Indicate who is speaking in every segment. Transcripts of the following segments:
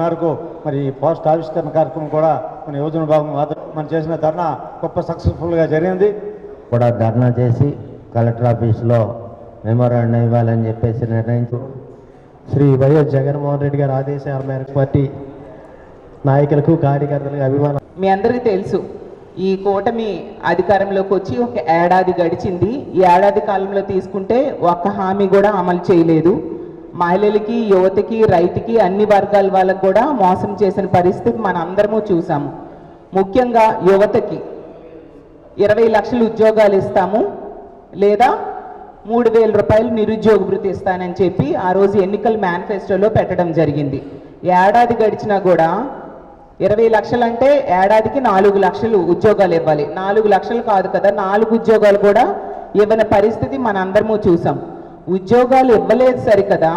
Speaker 1: మేరకు మరి పోస్ట్ ఆవిష్కరణ కార్యక్రమం కూడా మన యువజన భాగం మనం చేసిన ధర్నా గొప్ప సక్సెస్ఫుల్గా జరిగింది.
Speaker 2: కూడా ధర్నా చేసి కలెక్టర్ ఆఫీస్లో మెమోరాండం ఇవ్వాలని చెప్పేసి నిర్ణయించు.
Speaker 3: శ్రీ వైఎస్ జగన్మోహన్ రెడ్డి గారి ఆదేశాల మేరకు పార్టీ నాయకులకు కార్యకర్తలకు అభిమానం
Speaker 4: మీ అందరికీ తెలుసు ఈ కూటమి అధికారంలోకి వచ్చి ఒక ఏడాది గడిచింది. ఈ ఏడాది కాలంలో తీసుకుంటే ఒక్క హామీ కూడా అమలు చేయలేదు. మహిళలకి యువతకి రైతుకి అన్ని వర్గాల వాళ్ళకు కూడా మోసం చేసిన పరిస్థితి మన అందరము చూసాము ముఖ్యంగా యువతకి ఇరవై లక్షలు ఉద్యోగాలు ఇస్తాము లేదా మూడు వేల రూపాయలు నిరుద్యోగ భృతి ఇస్తానని చెప్పి ఆ రోజు ఎన్నికల మేనిఫెస్టోలో పెట్టడం జరిగింది. ఏడాది గడిచినా కూడా ఇరవై లక్షలు అంటే ఏడాదికి నాలుగు లక్షలు ఉద్యోగాలు ఇవ్వాలి. నాలుగు లక్షలు కాదు కదా నాలుగు ఉద్యోగాలు కూడా ఇవ్వని పరిస్థితి మనందరము చూసాం. ఉద్యోగాలు ఇవ్వలేదు సరికదా?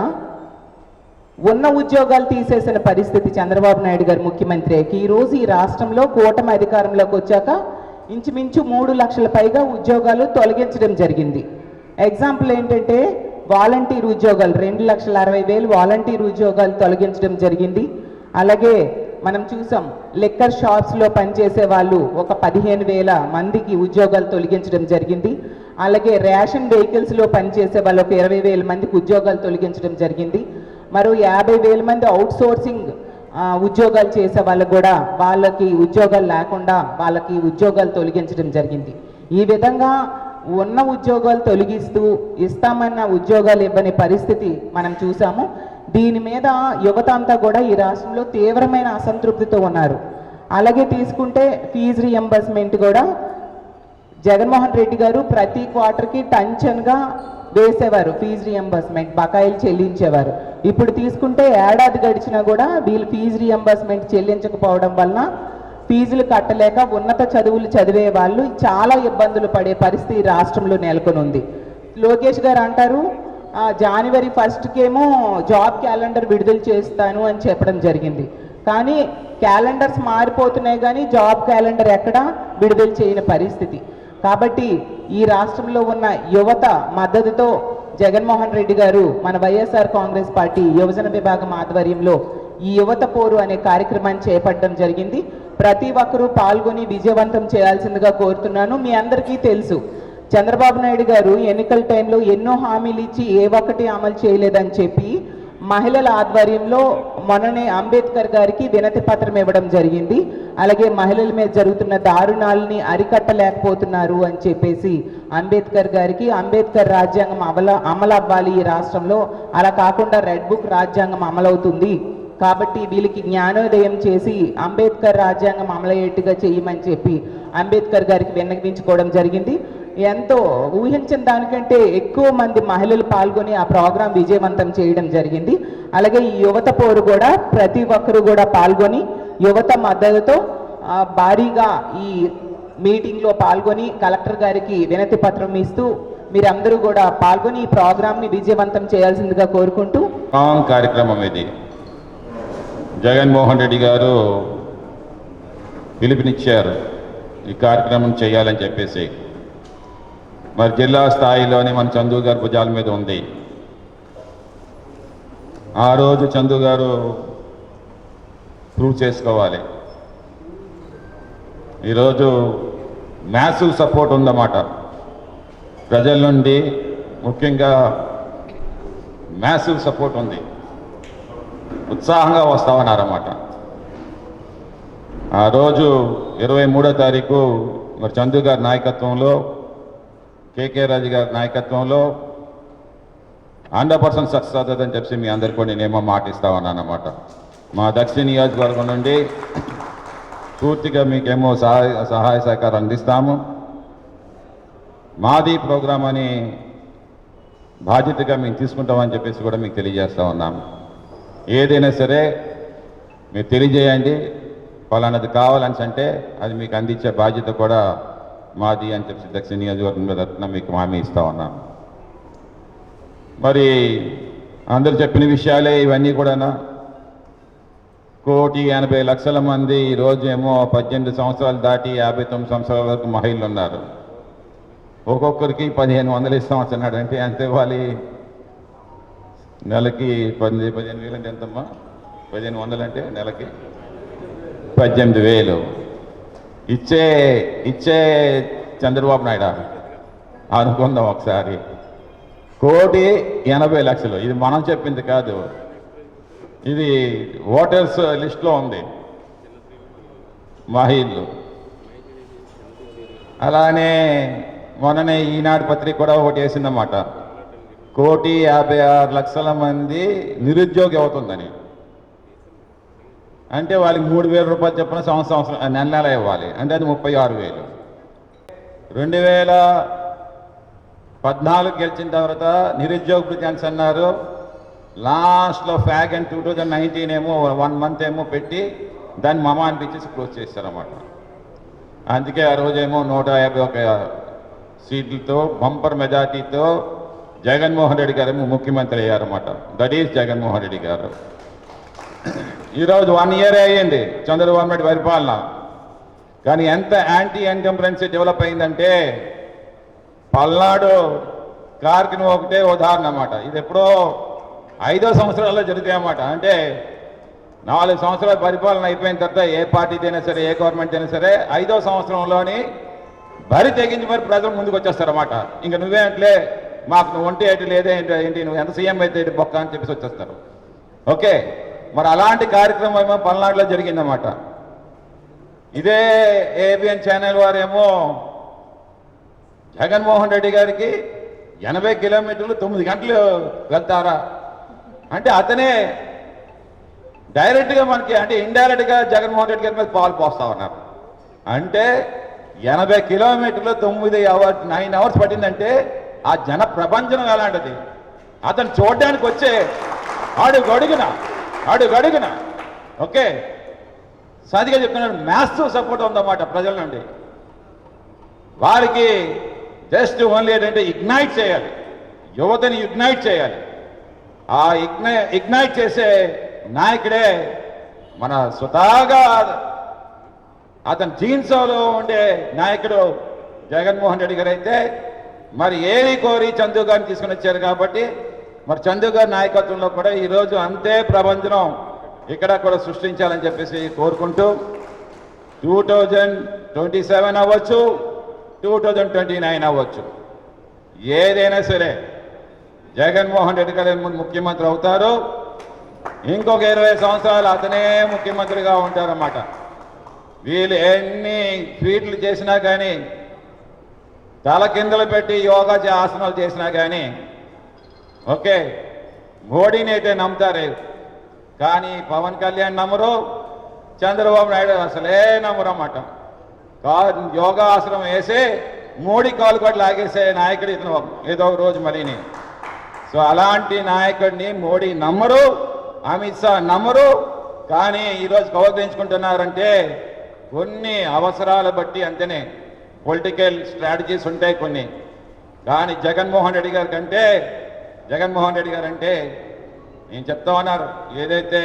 Speaker 4: ఉన్న ఉద్యోగాలు తీసేసిన పరిస్థితి చంద్రబాబు నాయుడు గారు ముఖ్యమంత్రి ఈ రోజు ఈ రాష్ట్రంలో కూటమి అధికారంలోకి వచ్చాక ఇంచుమించు మూడు లక్షల పైగా ఉద్యోగాలు తొలగించడం జరిగింది. ఎగ్జాంపుల్ ఏంటంటే వాలంటీర్ ఉద్యోగాలు రెండు లక్షల అరవై వేలు వాలంటీర్ ఉద్యోగాలు తొలగించడం జరిగింది. అలాగే మనం చూసాం లెక్కర్ షాప్స్లో పనిచేసే వాళ్ళు ఒక పదిహేను వేల మందికి ఉద్యోగాలు తొలగించడం జరిగింది. అలాగే రేషన్ వెహికల్స్లో పనిచేసే వాళ్ళు ఒక ఇరవై వేల మందికి ఉద్యోగాలు తొలగించడం జరిగింది. మరో యాభై వేల మంది అవుట్ సోర్సింగ్ ఉద్యోగాలు చేసే వాళ్ళకు కూడా వాళ్ళకి ఉద్యోగాలు లేకుండా వాళ్ళకి ఉద్యోగాలు తొలగించడం జరిగింది. ఈ విధంగా ఉన్న ఉద్యోగాలు తొలగిస్తూ ఇస్తామన్న ఉద్యోగాలు ఇవ్వని పరిస్థితి మనం చూసాము. దీని మీద యువత అంతా కూడా ఈ రాష్ట్రంలో తీవ్రమైన అసంతృప్తితో ఉన్నారు. అలాగే తీసుకుంటే ఫీజు రియంబర్స్మెంట్ కూడా జగన్మోహన్ రెడ్డి గారు ప్రతి క్వార్టర్కి టంచన్గా వేసేవారు ఫీజు రియంబర్స్మెంట్ బకాయిలు చెల్లించేవారు. ఇప్పుడు తీసుకుంటే ఏడాది గడిచినా కూడా వీళ్ళు ఫీజు రియంబర్స్మెంట్ చెల్లించకపోవడం వలన ఫీజులు కట్టలేక ఉన్నత చదువులు చదివే వాళ్ళు చాలా ఇబ్బందులు పడే పరిస్థితి రాష్ట్రంలో నెలకొని ఉంది లోకేష్ గారు అంటారు జనవరి ఫస్ట్కేమో జాబ్ క్యాలెండర్ విడుదల చేస్తాను అని చెప్పడం జరిగింది. కానీ క్యాలెండర్స్ మారిపోతున్నాయి కానీ జాబ్ క్యాలెండర్ ఎక్కడా విడుదల చేయని పరిస్థితి. కాబట్టి ఈ రాష్ట్రంలో ఉన్న యువత మద్దతుతో జగన్మోహన్ రెడ్డి గారు మన వైఎస్ఆర్ కాంగ్రెస్ పార్టీ యువజన విభాగం ఆధ్వర్యంలో ఈ యువత పోరు అనే కార్యక్రమాన్ని చేపట్టడం జరిగింది. ప్రతి ఒక్కరూ పాల్గొని విజయవంతం చేయాల్సిందిగా కోరుతున్నాను. మీ అందరికీ తెలుసు చంద్రబాబు నాయుడు గారు ఎన్నికల టైంలో ఎన్నో హామీలు ఇచ్చి ఏ ఒక్కటి అమలు చేయలేదని చెప్పి మహిళల ఆధ్వర్యంలో మొన్ననే అంబేద్కర్ గారికి వినతి పత్రం ఇవ్వడం జరిగింది. అలాగే మహిళల మీద జరుగుతున్న దారుణాలని అరికట్టలేకపోతున్నారు అని చెప్పేసి అంబేద్కర్ గారికి అంబేద్కర్ రాజ్యాంగం అమల అమలు అవ్వాలి ఈ రాష్ట్రంలో. అలా కాకుండా రెడ్ బుక్ రాజ్యాంగం అమలవుతుంది. కాబట్టి వీళ్ళకి జ్ఞానోదయం చేసి అంబేద్కర్ రాజ్యాంగం అమలయ్యేట్టుగా చేయమని చెప్పి అంబేద్కర్ గారికి విన్నవించుకోవడం జరిగింది. ఎంతో ఊహించిన దానికంటే ఎక్కువ మంది మహిళలు పాల్గొని ఆ ప్రోగ్రాం విజయవంతం చేయడం జరిగింది. అలాగే ఈ యువత పోరు కూడా ప్రతి ఒక్కరు కూడా పాల్గొని యువత మద్దతుతో భారీగా ఈ మీటింగ్లో పాల్గొని కలెక్టర్ గారికి వినతి పత్రం ఇస్తూ మీరందరూ కూడా పాల్గొని ఈ ప్రోగ్రాంని విజయవంతం చేయాల్సిందిగా కోరుకుంటూ.
Speaker 5: కార్యక్రమం ఇది. జగన్మోహన్ రెడ్డి గారు పిలుపునిచ్చారు. ఈ కార్యక్రమం చేయాలని చెప్పేసి. మరి జిల్లా స్థాయిలోని మన చందు గారు భుజాల మీద ఉంది. ఆ రోజు చందు గారు ప్రూవ్ చేసుకోవాలి. ఈరోజు మ్యాసివ్ సపోర్ట్ ఉందన్నమాట. ప్రజల నుండి ముఖ్యంగా మ్యాసివ్ సపోర్ట్ ఉంది. ఉత్సాహంగా వస్తామన్నారన్నమాట. ఆ రోజు ఇరవై మూడో తారీఖు మరి చందు గారి నాయకత్వంలో కేకే రాజు గారి నాయకత్వంలో హండ్రెడ్ పర్సెంట్ సక్సెస్ అవుతుందని చెప్పి మీ అందరికీ కూడా నేనేమో మాట ఇస్తామన్నాను అనమాట మా దక్షిణ నియోజకవర్గం నుండి పూర్తిగా మీకేమో సహాయ సహాయ సహకారం అందిస్తాము. మాది ప్రోగ్రామ్ అని బాధ్యతగా మేము తీసుకుంటామని చెప్పేసి కూడా మీకు తెలియజేస్తా ఉన్నాము ఏదైనా సరే మీరు తెలియజేయండి. ఫలానది కావాలని అంటే అది మీకు అందించే బాధ్యత కూడా మాది అని చెప్పి దక్షిణ నియోజకవర్గం మీద తరఫున మీకు హామీ ఇస్తా ఉన్నాను. మరి అందరు చెప్పిన విషయాలే ఇవన్నీ కూడానా? కోటి ఎనభై లక్షల మంది ఈరోజు ఏమో పద్దెనిమిది సంవత్సరాలు దాటి యాభై తొమ్మిది సంవత్సరాల వరకు మహిళలు ఉన్నారు. ఒక్కొక్కరికి పదిహేను వందలు ఇస్తాం అంటున్నాడు అంటే ఎంత ఇవ్వాలి? నెలకి పది పదిహేను వేలు అంటే ఎంతమ్మా? పదిహేను వందలు అంటే నెలకి పద్దెనిమిది వేలు. ఇచ్చే ఇచ్చే చంద్రబాబు నాయుడు? అనుకుందాం ఒకసారి. కోటి ఎనభై లక్షలు. ఇది మనం చెప్పింది కాదు. ఇది ఓటర్స్ లిస్ట్లో ఉంది. మాహిళ్ళు అలానే మొన్ననే ఈనాడు పత్రిక కూడా ఒకటి వేసిందన్నమాట. కోటి యాభై ఆరు లక్షల మంది నిరుద్యోగి అవుతుందని. అంటే వాళ్ళకి మూడు వేల రూపాయలు చెప్పిన సంవత్సరం సంవత్సరం నెల నెల ఇవ్వాలి. అంటే అది ముప్పై ఆరు వేలు. రెండు వేల పద్నాలుగు గెలిచిన తర్వాత నిరుద్యోగ భృతి అన్నారు. లాస్ట్లో ఫ్యాగ్ అండ్ టూ థౌజండ్ నైన్టీన్ ఏమో వన్ మంత్ ఏమో పెట్టి దాన్ని మమ అనిపించేసి క్లోజ్ చేస్తారన్నమాట అందుకే ఆ రోజేమో నూట యాభై ఒక సీట్లతో బంపర్ మెజార్టీతో జగన్మోహన్ రెడ్డి గారు ముఖ్యమంత్రి అయ్యారన్నమాట. That is Jaganmohan Reddy garu. ఈరోజు వన్ ఇయర్ అయ్యింది చంద్రబాబు నాయుడు పరిపాలన. కానీ ఎంత యాంటీ ఎన్కంపరెన్సీ డెవలప్ అయిందంటే పల్నాడు కార్కిని ఒకటే ఉదాహరణ అన్నమాట. ఇది ఎప్పుడో ఐదో సంవత్సరాల్లో అన్నమాట. అంటే నాలుగు సంవత్సరాల పరిపాలన అయిపోయిన తర్వాత ఏ పార్టీదైనా సరే ఏ గవర్నమెంట్ అయినా సరే ఐదో సంవత్సరంలోని బరి తెగించి మరి ప్రజలు ముందుకు వచ్చేస్తారన్నమాట ఇంకా నువ్వేంట్లే మాకు నువ్వు ఒంటి ఏంటి లేదే ఏంటి ఏంటి నువ్వు ఎంత సీఎం అయితే బొక్క అని చెప్పేసి వచ్చేస్తారు. ఓకే? మరి అలాంటి కార్యక్రమం ఏమో పల్నాడులో జరిగిందన్నమాట. ఇదే ఏబిఎన్ ఛానల్ వారేమో జగన్మోహన్ రెడ్డి గారికి ఎనభై కిలోమీటర్లు తొమ్మిది గంటలు వెళ్తారా? అంటే అతనే డైరెక్ట్గా మనకి అంటే ఇండైరెక్ట్గా జగన్మోహన్ రెడ్డి గారి మీద పాలు పోస్తా ఉన్నారు. అంటే ఎనభై కిలోమీటర్లు తొమ్మిది అవర్స్ నైన్ అవర్స్ పట్టిందంటే ఆ జన ప్రపంచం ఎలాంటిది? అతను చూడడానికి వచ్చే ఆడు గడుగునా అడుగు అడుగున? ఓకే. సాధిగా చెప్తున్నాడు మ్యాథ్స్ సపోర్ట్ ఉందన్నమాట ప్రజల నుండి వారికి జస్ట్ ఓన్లీ ఏంటంటే ఇగ్నైట్ చేయాలి. యువతని ఇగ్నైట్ చేయాలి. ఆ ఇగ్నై ఇగ్నైట్ చేసే నాయకుడే మన స్వతహాగా అతని జీన్సోలో ఉండే నాయకుడు జగన్మోహన్ రెడ్డి గారు అయితే మరి ఏరి కోరి చందు గారిని తీసుకుని వచ్చారు కాబట్టి మరి చందు గారి నాయకత్వంలో కూడా ఈరోజు అంతే ప్రపంచం ఇక్కడ కూడా సృష్టించాలని చెప్పేసి కోరుకుంటూ టూ థౌజండ్ ట్వంటీ సెవెన్ అవ్వచ్చు టూ థౌజండ్ ట్వంటీ నైన్ అవ్వచ్చు. ఏదైనా సరే జగన్మోహన్ రెడ్డి గారు ముఖ్యమంత్రి అవుతారు. ఇంకొక ఇరవై సంవత్సరాలు అతనే ముఖ్యమంత్రిగా ఉంటారన్నమాట. వీళ్ళు ఎన్ని ట్వీట్లు చేసినా కానీ తల కిందలు పెట్టి యోగా ఆసనాలు చేసినా కానీ ఓకే మోడీని అయితే నమ్ముతారు కానీ పవన్ కళ్యాణ్ నమ్మరు చంద్రబాబు నాయుడు అసలే నమ్మరు అన్నమాట కా యోగా వేసి మోడీ కాలు కూడా లాగేసే నాయకుడు ఇతను ఏదో ఒక రోజు మరిని. సో అలాంటి నాయకుడిని మోడీ నమ్మరు అమిత్ షా నమ్మరు కానీ ఈరోజు కౌగిలించుకుంటున్నారంటే కొన్ని అవసరాలు బట్టి అంతేనే. పొలిటికల్ స్ట్రాటజీస్ ఉంటాయి కొన్ని. కానీ జగన్మోహన్ రెడ్డి గారి కంటే జగన్మోహన్ రెడ్డి గారు అంటే నేను చెప్తా ఉన్నారు. ఏదైతే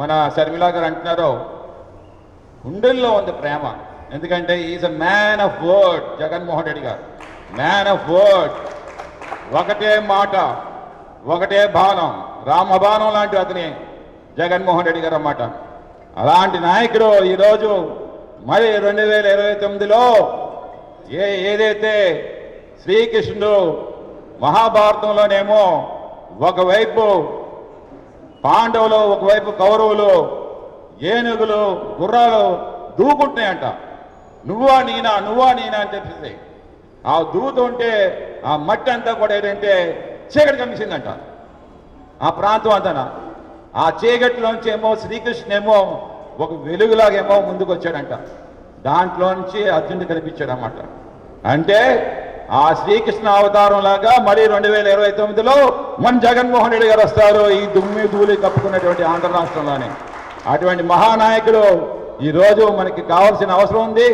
Speaker 5: మన శర్మిలా గారు అంటున్నారో గుండెల్లో ఉంది ప్రేమ. ఎందుకంటే is a man of word Jaganmohan Reddy గారు. మ్యాన్ ఆఫ్ వర్డ్ ఒకటే మాట ఒకటే బాణం రామబాణం లాంటి అతని జగన్మోహన్ రెడ్డి గారు అన్నమాట. అలాంటి నాయకుడు ఈరోజు మరి రెండు వేల ఇరవై తొమ్మిదిలో ఏ ఏదైతే శ్రీకృష్ణుడు మహాభారతంలోనేమో ఒకవైపు పాండవులు ఒకవైపు కౌరవులు ఏనుగులు గుర్రాలు దూకుంటున్నాయంట. నువ్వా నేనా నువ్వా నేనా అని చెప్పేసి. ఆ దూతుంటే ఆ మట్టి అంతా కూడా ఏంటంటే చీకటి కనిపించిందంట. ఆ ప్రాంతం అంతనా ఆ చీకటిలోంచి ఏమో శ్రీకృష్ణ ఏమో ఒక వెలుగులాగేమో ముందుకు వచ్చాడంట దాంట్లోంచి అర్జునుడు కనిపించాడు అన్నమాట అంటే ఆ శ్రీకృష్ణ అవతారం లాగా మరి రెండు వేల ఇరవై తొమ్మిదిలో మన జగన్మోహన్ రెడ్డి గారు వస్తారు. ఈ దుమ్మి ధూళి కప్పుకున్నటువంటి ఆంధ్ర రాష్ట్రంలోనే. అటువంటి మహానాయకుడు ఈరోజు మనకి కావాల్సిన అవసరం ఉంది.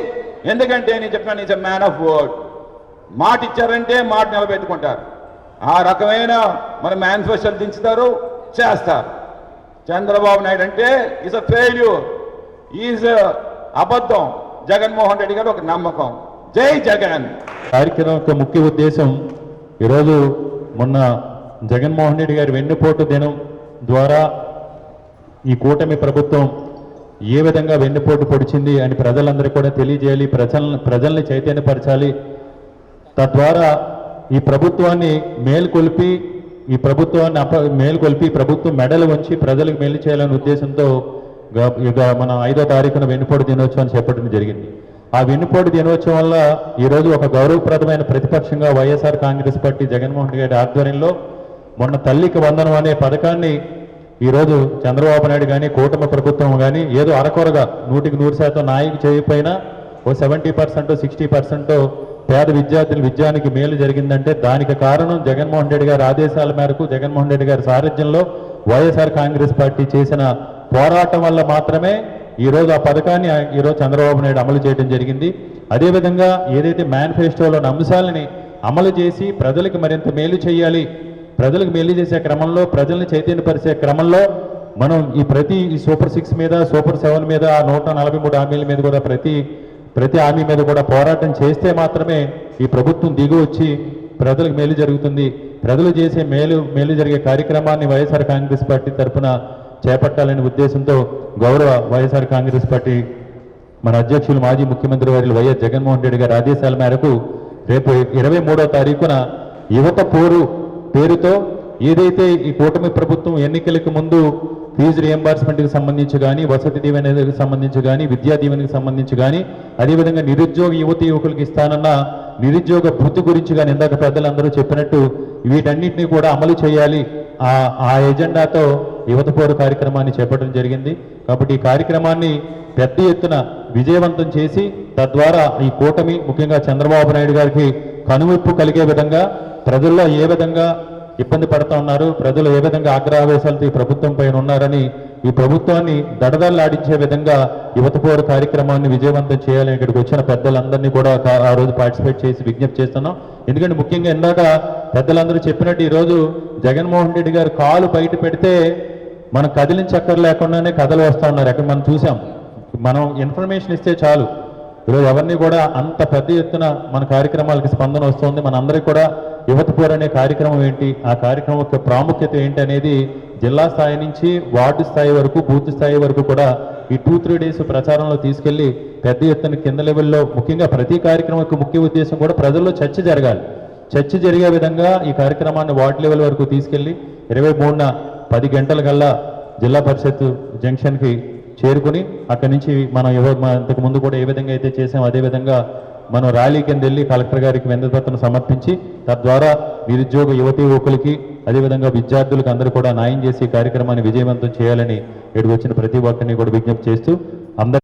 Speaker 5: ఎందుకంటే నేను చెప్పిన ఈజ్ మ్యాన్ ఆఫ్ వర్డ్ మాట ఇచ్చారంటే మాట నిలబెట్టుకుంటారు. ఆ రకమైన మన మేనిఫెస్టోలు దించుతారు చేస్తారు. చంద్రబాబు నాయుడు అంటే ఈజ్ అ ఫెయిల్యూర్ ఈజ్ అబద్ధం. జగన్మోహన్ రెడ్డి గారు ఒక నమ్మకం. జై జగన్.
Speaker 6: కార్యక్రమం యొక్క ముఖ్య ఉద్దేశం ఈరోజు మొన్న జగన్మోహన్ రెడ్డి గారి వెన్నుపోటు దినం ద్వారా ఈ కూటమి ప్రభుత్వం ఏ విధంగా వెన్నుపోటు పొడిచింది అని ప్రజలందరికీ కూడా తెలియజేయాలి ప్రజలను ప్రజల్ని చైతన్యపరచాలి. తద్వారా ఈ ప్రభుత్వాన్ని మేల్కొల్పి ఈ ప్రభుత్వాన్ని అప మేల్కొల్పి ప్రభుత్వం మెడలు ఉంచి ప్రజలకు మేలు చేయాలనే ఉద్దేశంతో ఇక మన ఐదో తారీఖున వెన్నుపోటు దినోత్సవం చేపట్టడం జరిగింది. ఆ వెన్నుపోటు దినోత్సవం వల్ల ఈరోజు ఒక గౌరవప్రదమైన ప్రతిపక్షంగా వైఎస్ఆర్ కాంగ్రెస్ పార్టీ జగన్మోహన్ రెడ్డి గారి ఆధ్వర్యంలో మొన్న తల్లికి వందనం అనే పథకాన్ని ఈరోజు చంద్రబాబు నాయుడు కానీ కూటమి ప్రభుత్వం కానీ ఏదో అరకొరగా నూటికి నూరు శాతం నాయకు చేయకపోయినా ఓ సెవెంటీ పర్సెంట్ సిక్స్టీ పర్సెంట్ పేద విద్యార్థుల విద్యానికి మేలు జరిగిందంటే దానికి కారణం జగన్మోహన్ రెడ్డి గారి ఆదేశాల మేరకు జగన్మోహన్ రెడ్డి గారి సారథ్యంలో వైఎస్ఆర్ కాంగ్రెస్ పార్టీ చేసిన పోరాటం వల్ల మాత్రమే ఈరోజు ఆ పథకాన్ని ఈరోజు చంద్రబాబు నాయుడు అమలు చేయడం జరిగింది. అదేవిధంగా ఏదైతే మేనిఫెస్టోలోని అంశాలని అమలు చేసి ప్రజలకు మరింత మేలు చేయాలి ప్రజలకు మేలు చేసే క్రమంలో ప్రజల్ని చైతన్యపరిచే క్రమంలో మనం ఈ ప్రతి ఈ సూపర్ సిక్స్ మీద సూపర్ సెవెన్ మీద నూట నలభై మూడు హామీల మీద కూడా ప్రతి ప్రతి హామీ మీద కూడా పోరాటం చేస్తే మాత్రమే ఈ ప్రభుత్వం దిగి వచ్చి ప్రజలకు మేలు జరుగుతుంది. ప్రజలు చేసే మేలు మేలు జరిగే కార్యక్రమాన్ని వైఎస్ఆర్ కాంగ్రెస్ పార్టీ తరఫున చేపట్టాలనే ఉద్దేశంతో గౌరవ వైఎస్ఆర్ కాంగ్రెస్ పార్టీ మన అధ్యక్షులు మాజీ ముఖ్యమంత్రి వారి వైఎస్ జగన్మోహన్ రెడ్డి గారి ఆదేశాల మేరకు రేపు ఇరవై మూడో తారీఖున యువత పోరు పేరుతో ఏదైతే ఈ కూటమి ప్రభుత్వం ఎన్నికలకు ముందు ఫీజు రియంబర్స్మెంట్కి సంబంధించి కానీ వసతి దీవెనకి సంబంధించి కానీ విద్యా దీవెనకి సంబంధించి కానీ అదేవిధంగా నిరుద్యోగ యువతి యువకులకు ఇస్తానన్న నిరుద్యోగ భృతి గురించి కానీ ఇందాక పెద్దలందరూ చెప్పినట్టు వీటన్నిటిని కూడా అమలు చేయాలి. ఆ ఆ ఎజెండాతో యువత పోరు కార్యక్రమాన్ని చేపట్టడం జరిగింది. కాబట్టి ఈ కార్యక్రమాన్ని పెద్ద ఎత్తున విజయవంతం చేసి తద్వారా ఈ కూటమి ముఖ్యంగా చంద్రబాబు నాయుడు గారికి కనువిప్పు కలిగే విధంగా ప్రజల్లో ఏ విధంగా ఇబ్బంది పడుతూ ఉన్నారు ప్రజలు ఏ విధంగా ఆగ్రహావేశాలతో ఈ ప్రభుత్వం పైన ఉన్నారని ఈ ప్రభుత్వాన్ని దడదల్లాడించే విధంగా యువతపోరు కార్యక్రమాన్ని విజయవంతం చేయాలని ఇక్కడికి వచ్చిన పెద్దలందరినీ కూడా ఆ రోజు పార్టిసిపేట్ చేసి విజ్ఞప్తి చేస్తున్నాం. ఎందుకంటే ముఖ్యంగా ఇందాక పెద్దలందరూ చెప్పినట్టు ఈరోజు జగన్మోహన్ రెడ్డి గారు కాలు బయట పెడితే మనం కదిలించక్కర్ లేకుండానే కథలు వస్తూ ఉన్నారు. అక్కడ మనం చూసాం. మనం ఇన్ఫర్మేషన్ ఇస్తే చాలు. ఈరోజు ఎవరిని కూడా అంత పెద్ద ఎత్తున మన కార్యక్రమాలకి స్పందన వస్తుంది. మనందరికీ కూడా యువత పోర్ అనే కార్యక్రమం ఏంటి? ఆ కార్యక్రమం యొక్క ప్రాముఖ్యత ఏంటి అనేది జిల్లా స్థాయి నుంచి వార్డు స్థాయి వరకు బూత్ స్థాయి వరకు కూడా ఈ టూ త్రీ డేస్ ప్రచారంలో తీసుకెళ్ళి పెద్ద ఎత్తున కింద లెవెల్లో ముఖ్యంగా ప్రతి కార్యక్రమం యొక్క ముఖ్య ఉద్దేశం కూడా ప్రజల్లో చర్చ జరగాలి. చర్చ జరిగే విధంగా ఈ కార్యక్రమాన్ని వార్డు లెవెల్ వరకు తీసుకెళ్ళి ఇరవై మూడున పది గంటల కల్లా జిల్లా పరిషత్ జంక్షన్కి చేరుకుని అక్కడి నుంచి మనం ఎవ ఇంతకు ముందు కూడా ఏ విధంగా అయితే చేసాం అదే విధంగా మనం ర్యాలీ కింద వెళ్ళి కలెక్టర్ గారికి వెందపత్రం సమర్పించి తద్వారా నిరుద్యోగ యువతి యువకులకి అదేవిధంగా విద్యార్థులకు అందరూ కూడా న్యాయం చేసి కార్యక్రమాన్ని విజయవంతం చేయాలని ఇక్కడికి వచ్చిన ప్రతి ఒక్కరిని కూడా విజ్ఞప్తి చేస్తూ అందరి